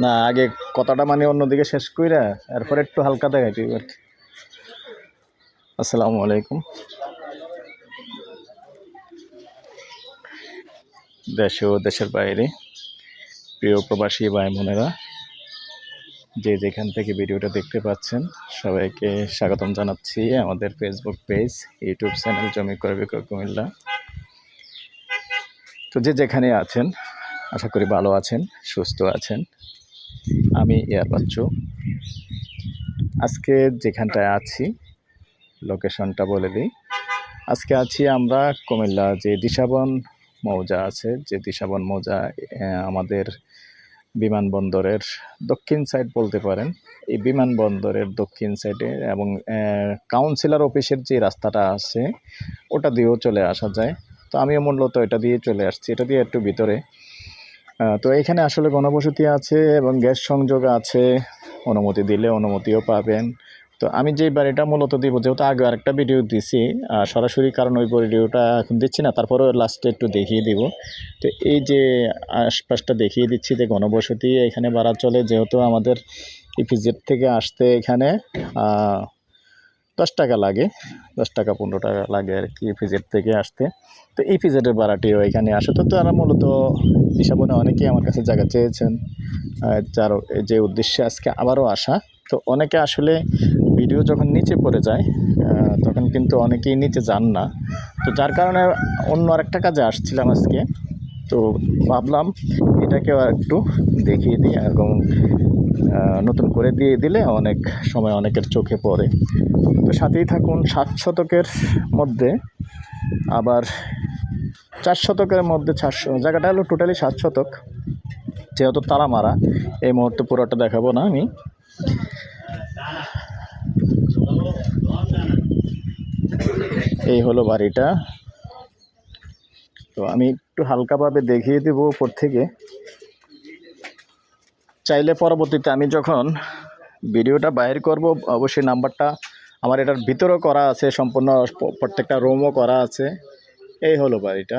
না, আগে কথাটা মানে অন্যদিকে শেষ কইরা এরপর একটু হালকা দেখাই তুই আর কি আসসালামু আলাইকুম। দেশে ও দেশের বাইরে, প্রিয় প্রবাসী ভাই বোনেরা, যে যেখান থেকে ভিডিওটা দেখতে পাচ্ছেন, সবাইকে স্বাগতম জানাচ্ছি আমাদের ফেসবুক পেজ ইউটিউব চ্যানেল জমি করে বিক্রয় কুমিল্লা। তো যে যেখানে আছেন, আশা করি ভালো আছেন, সুস্থ আছেন আমি এয়ার বাচ্চু। আজকে যেখানটায় আছি, লোকেশনটা বলে দিই। আজকে আছি আমরা কুমিল্লা, যে দিশাবন মৌজা আছে, যে দিশাবন মৌজা আমাদের বিমানবন্দরের দক্ষিণ সাইড বলতে পারেন। এই বিমানবন্দরের দক্ষিণ সাইডে এবং কাউন্সিলর অফিসের যে রাস্তাটা আছে, ওটা দিয়েও চলে আসা যায়। তো আমিও মূলত এটা দিয়ে চলে আসছি। এটা দিয়ে একটু ভিতরে। তো এখানে আসলে গণবসতি আছে এবং গ্যাস সংযোগ আছে, অনুমতি দিলে অনুমতিও পাবেন। তো আমি যে বাড়িটা মূলত দিব, যেহেতু আগে আরেকটা ভিডিও দিছি সরাসরি কারণ ওই ভিডিওটা এখন দিচ্ছি না, তারপরেও লাস্টে একটু দেখিয়ে দিব। তো এই যে আশপাশটা দেখিয়ে দিচ্ছি যে গণবসতি এখানে বাড়া চলে যেহেতু আমাদের ইপিজেড থেকে আসতে এখানে দশ টাকা লাগে, দশ টাকা, পনেরো টাকা লাগে আর কি ইপিজেড থেকে আসতে। তো ইপিজেডের ভাড়াটিও এখানে আসে। তো তারা মূলত হিসাবে অনেকেই আমার কাছে জায়গা চেয়েছেন। যার যে উদ্দেশ্যে আজকে আবারও আসা। তো অনেকে আসলে ভিডিও যখন নিচে পড়ে যায় তখন কিন্তু অনেকেই নিচে যান না। তো যার কারণে অন্য আরেকটা কাজে আসছিলাম আজকে। তো ভাবলাম এটাকেও একটু দেখিয়ে দিই, এবং নতুন করে দিয়ে দিলে অনেক সময় অনেকের চোখে পড়ে। তো সাথেই থাকুন, সাত শতকের মধ্যে আবার চার শতকের মধ্যে চারশো জায়গাটা হলো টোটালি সাত শতক। যেহেতু তালা মারা এই মুহূর্তে পুরোটা দেখাবো না আমি। এই হলো বাড়িটা। তো আমি একটু হালকাভাবে দেখিয়ে দেবো উপর থেকে। চাইলে পরবর্তীতে আমি যখন ভিডিওটা বাইর করব, অবশ্যই নাম্বারটা আমার এটার ভিতরেও করা আছে, সম্পূর্ণ প্রত্যেকটা রুমও করা আছে। এই হলো বাড়িটা।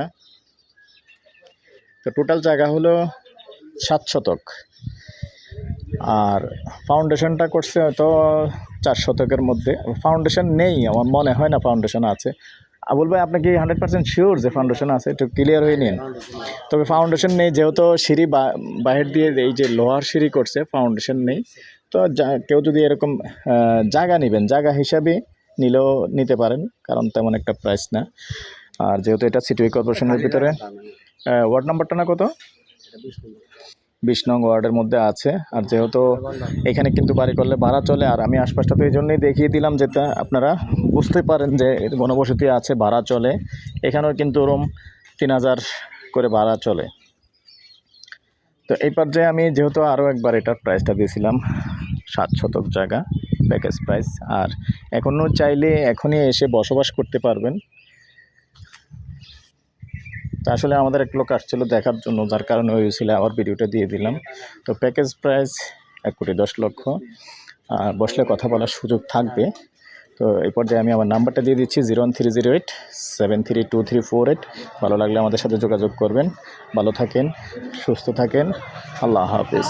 তো টোটাল জায়গা হলো সাত শতক। আর ফাউন্ডেশনটা করছে হয়তো চার শতকের মধ্যে। ফাউন্ডেশন নেই, আমার মনে হয় না ফাউন্ডেশন আছে। আবুল ভাই, আপনি কি হান্ড্রেড পার্সেন্ট শিওর যে ফাউন্ডেশন আছে? একটু ক্লিয়ার হয়ে নিন। তবে ফাউন্ডেশন নেই, যেহেতু সিঁড়ি বাহির দিয়ে এই যে লোহার সিঁড়ি করছে ফাউন্ডেশন নেই। তো কেউ যদি এরকম জায়গা নেবেন, জায়গা হিসাবে নিলেও নিতে পারেন, কারণ তেমন একটা প্রাইস না। আর যেহেতু এটা সিটি কর্পোরেশনের ভিতরে ওয়ার্ড নাম্বারটা না কত? বিশ নং ওয়ার্ডের মধ্যে আছে। আর যেহেতু এখানে কিন্তু বাড়ি করলে ভাড়া চলে, আর আমি আশপাশটা তো এই জন্যই দেখিয়ে দিলাম যেটা আপনারা বুঝতে পারেন যে গণবসতি আছে, ভাড়া চলে। এখানেও কিন্তু রুম তিন হাজার করে ভাড়া চলে। তো এই পর্যায়ে আমি যেহেতু আরও একবার এটার প্রাইসটা দিয়েছিলাম, সাত শতক জায়গা প্যাকেজ প্রাইস আর এখনও চাইলে এখনই এসে বসবাস করতে পারবেন। তো আসলে আমাদের এক লোক আসছিল দেখার জন্য, যার কারণে হয়েছিল আবার ভিডিওটা দিয়ে দিলাম। তো প্যাকেজ প্রাইস এক কোটি দশ লক্ষ বসলে কথা বলার সুযোগ থাকবে। তো এই পর্যায়ে আমি আমার নাম্বারটা দিয়ে দিচ্ছি, zero one three zero eight, seven three two three four eight. ভালো লাগলে আমাদের সাথে যোগাযোগ করবেন। ভালো থাকেন, সুস্থ থাকেন। আল্লাহ হাফিজ।